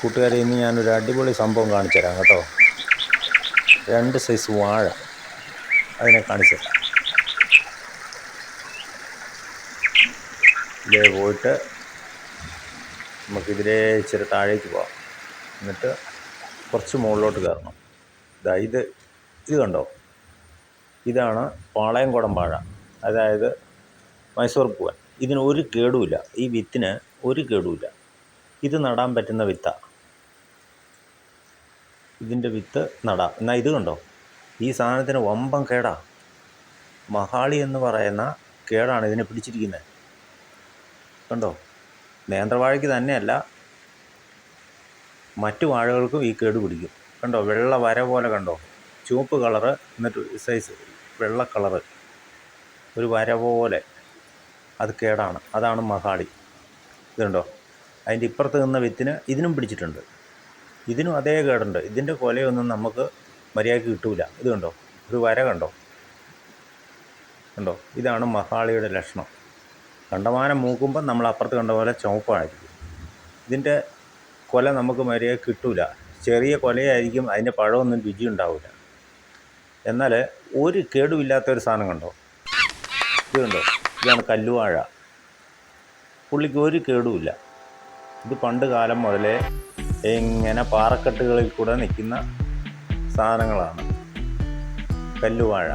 കൂട്ടുകാരെ ഇന്ന് ഞാനൊരു അടിപൊളി സംഭവം കാണിച്ചു തരാം കേട്ടോ. രണ്ട് സൈസ് വാഴ അതിനെ കാണിച്ചു തരാം. ഇതേ പോയിട്ട് നമുക്കിതിലേ ഇച്ചിരി താഴേക്ക് പോവാം. എന്നിട്ട് കുറച്ച് മുകളിലോട്ട് കയറണം. ഇതാ ഇത് ഇത് കണ്ടോ? ഇതാണ് പാളയംകുടം വാഴ. അതായത് മൈസൂർ പൂവൻ. ഇതിന് ഒരു കേടുമില്ല ഈ വിത്തിന് ഒരു കേടുമില്ല ഇത് നടാൻ പറ്റുന്ന വിത്താണ് ഇതിന്റെ വിത്ത് നടാം. എന്നാൽ ഇത് കണ്ടോ? ഈ സാധനത്തിന് വമ്പം കേടാ. മഹാളി എന്ന് പറയുന്ന കേടാണ് ഇതിനെ പിടിച്ചിരിക്കുന്നത് കണ്ടോ? നേന്ത്രവാഴയ്ക്ക് തന്നെയല്ല മറ്റു വാഴകൾക്കും ഈ കേട് പിടിക്കും. കണ്ടോ? വെള്ള വര പോലെ കണ്ടോ? ചുവപ്പ് കളറ് എന്നിട്ട് സൈസ് വെള്ള കളറ്. ഒരു വര പോലെ അത് കേടാണ്. അതാണ് മഹാളി. ഇതുണ്ടോ അതിന്റെ ഇപ്പുറത്ത് നിന്ന വിത്തിന് ഇതിനും പിടിച്ചിട്ടുണ്ട്. ഇതിനും അതേ കേടുണ്ട്. ഇതിന്റെ കൊലയൊന്നും നമുക്ക് മര്യാദയ്ക്ക് കിട്ടൂല. ഇത് കണ്ടോ? ഒരു വര കണ്ടോ? കണ്ടോ? ഇതാണ് മഹാളിയുടെ ലക്ഷണം. കണ്ടമാനം മൂക്കുമ്പം നമ്മൾ അപ്പുറത്ത് കണ്ട പോലെ ചുവപ്പായിരിക്കും ഇതിന്റെ കൊല നമുക്ക് മര്യാദ കിട്ടൂല. ചെറിയ കൊലയായിരിക്കും അതിന്റെ പഴമൊന്നും രുചി ഉണ്ടാവില്ല എന്നാൽ ഒരു കേടുമില്ലാത്ത ഒരു സാധനം കണ്ടോ? ഇത് കണ്ടോ? ഇതാണ് കല്ലുവാഴ. പുള്ളിക്ക് ഒരു കേടുമില്ല. ഇത് പണ്ട് കാലം മുതലേ ഇങ്ങനെ പാറക്കെട്ടുകളിൽ കൂടെ നിൽക്കുന്ന സാധനങ്ങളാണ്. കല്ലുവാഴ.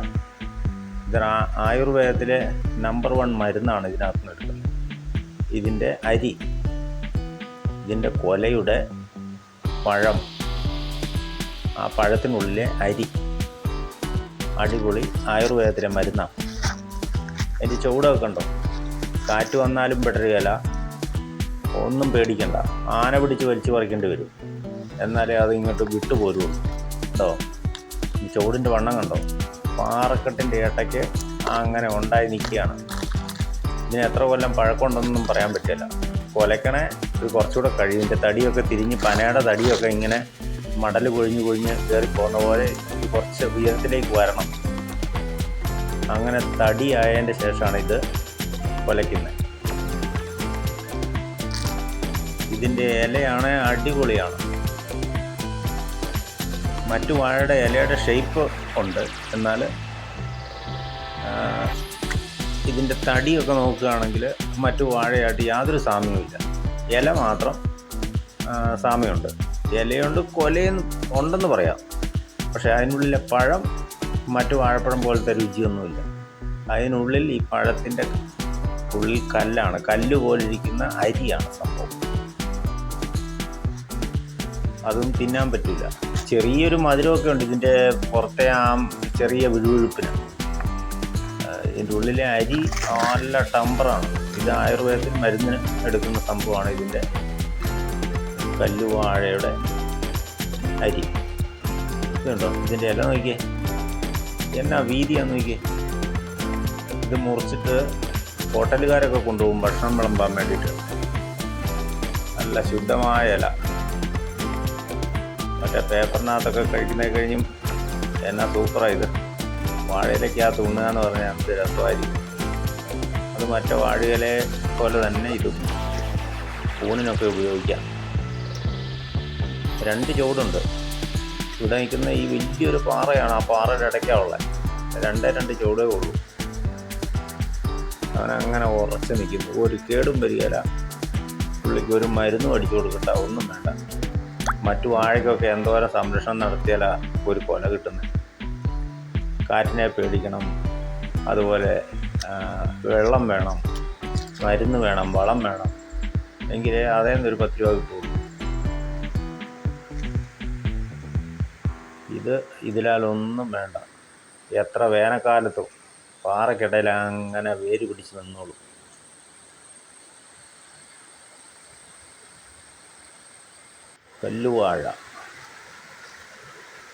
ഇത് ആയുർവേദത്തിലെ നമ്പർ വൺ മരുന്നാണ് ഇതിനകത്ത് എടുക്കുന്നത്. ഇതിന്റെ അരി ഇതിന്റെ കൊലയുടെ പഴം ആ പഴത്തിനുള്ളിലെ അരി അടിപൊളി ആയുർവേദത്തിലെ മരുന്നാണ്. അതിന്റെ ചുവടൊക്കെ ഉണ്ടോ കാറ്റ് വന്നാലും പെടരുകയില്ല ഒന്നും പേടിക്കണ്ട. ആന പിടിച്ച് വലിച്ചു പറിക്കേണ്ടി വരും. എന്നാലേ അത് ഇങ്ങോട്ട് വിട്ടു പോരുള്ളൂ. കേട്ടോ ഈ ചോടിന്റെ വണ്ണം കണ്ടോ? പാറക്കെട്ടിന്റെ ഏട്ടയ്ക്ക് അങ്ങനെ ഉണ്ടായി നിൽക്കുകയാണ്. ഇതിന് എത്ര കൊല്ലം പഴക്കമുണ്ടെന്നൊന്നും പറയാൻ പറ്റില്ല. കൊലക്കണേ ഇത് കുറച്ചുകൂടെ കഴിയും. ഇതിന്റെ തടിയൊക്കെ തിരിഞ്ഞ് പനയുടെ തടിയൊക്കെ ഇങ്ങനെ മടൽ കൊഴിഞ്ഞ് കൊഴിഞ്ഞ് കയറി പോകുന്ന പോലെ കുറച്ച് ഉയരത്തിലേക്ക് വരണം. അങ്ങനെ തടിയായതിന്റെ ശേഷമാണ് ഇത് കൊലയ്ക്കുന്നത്. ഇതിന്റെ ഇലയാണ് അടിപൊളിയാണ്. മറ്റു വാഴയുടെ ഇലയുടെ ഷേപ്പ് ഉണ്ട്. എന്നാൽ ഇതിന്റെ തടിയൊക്കെ നോക്കുകയാണെങ്കിൽ മറ്റു വാഴയായിട്ട് യാതൊരു സാമ്യവുമില്ല ഇല മാത്രം സാമ്യമുണ്ട്. ഇലയുണ്ട് കൊലയും ഉണ്ടെന്ന് പറയാം. പക്ഷേ അതിനുള്ളിലെ പഴം മറ്റു വാഴപ്പഴം പോലത്തെ രുചിയൊന്നുമില്ല. അതിനുള്ളിൽ ഈ പഴത്തിന്റെ ഉള്ളിൽ കല്ലാണ്. കല്ല് പോലിരിക്കുന്ന അരിയാണ് സംഭവം. അതും തിന്നാൻ പറ്റില്ല ചെറിയൊരു മധുരമൊക്കെ ഉണ്ട് ഇതിന്റെ പുറത്തെ ആ ചെറിയ വിഴുവിഴുപ്പിന്. ഇതിന്റെ ഉള്ളിലെ അരി നല്ല ടമ്പറാണ്. ഇത് ആയുർവേദത്തിൽ മരുന്നിന് എടുക്കുന്ന സംഭവമാണ് ഇതിന്റെ കല്ലുവാഴയുടെ അരി. ഇതുണ്ടോ? ഇതിന്റെ ഇല നോക്കിയേ. എന്നാ വീതിയാന്ന് നോക്കിയേ. ഇത് മുറിച്ചിട്ട് ഹോട്ടലുകാരൊക്കെ കൊണ്ടുപോകും ഭക്ഷണം വിളമ്പാൻ വേണ്ടിയിട്ട്. നല്ല ശുദ്ധമായ ഇല. മറ്റേ പേപ്പറിനകത്തൊക്കെ കഴിക്കുന്നേ കഴിഞ്ഞും എന്നാ സൂപ്പറാണ് ഇത്. വാഴയിലക്കകത്ത് ഉണ്ണുക എന്ന് പറഞ്ഞാൽ എന്ത് രസമായിരിക്കും. അത് മറ്റേ വാഴയിലെ പോലെ തന്നെ ഇതും. ഊണിനൊക്കെ ഉപയോഗിക്കാം. രണ്ട് ചുവടുണ്ട്. ഇവിടെ നിൽക്കുന്ന ഈ വലിയൊരു പാറയാണ് ആ പാറയുടെ ഇടയ്ക്കാവുള്ള. രണ്ടേ രണ്ട് ചുവടേ ഉള്ളൂ. അവനങ്ങനെ ഉറച്ച് നിൽക്കുന്നു. ഒരു കേടും വരികയില്ല പുള്ളിക്ക് ഒരു മരുന്നും അടിച്ചു കൊടുക്കണ്ട ഒന്നും വേണ്ട. മറ്റു വാഴയ്ക്കൊക്കെ എന്തോരം സംരക്ഷണം നടത്തിയാലാ ഒരു കൊല കിട്ടുന്നത് കാറ്റിനെ പേടിക്കണം അതുപോലെ വെള്ളം വേണം മരുന്ന് വേണം വളം വേണം എങ്കിലേ അതേ ഒരു പത്ത് രൂപ കിട്ടുള്ളൂ ഇത് ഇതിലാലൊന്നും വേണ്ട. എത്ര വേനൽക്കാലത്തും പാറക്കിടയിൽ അങ്ങനെ വേര് പിടിച്ച് നിന്നോളും. കല്ലുവാഴ.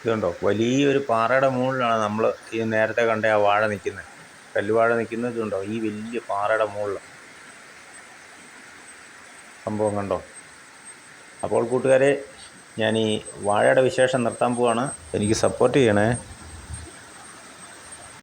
ഇതുണ്ടോ? വലിയൊരു പാറയുടെ മുകളിലാണ് നമ്മൾ ഈ നേരത്തെ കണ്ട ആ വാഴ നിൽക്കുന്നത്. കല്ലുവാഴ നിൽക്കുന്നത് ഇതുണ്ടോ? ഈ വലിയ പാറയുടെ മുകളിൽ സംഭവം കണ്ടോ? അപ്പോൾ കൂട്ടുകാരെ ഞാൻ ഈ വാഴയുടെ വിശേഷം നിർത്താൻ പോവാണ്. എനിക്ക് സപ്പോർട്ട് ചെയ്യണേ.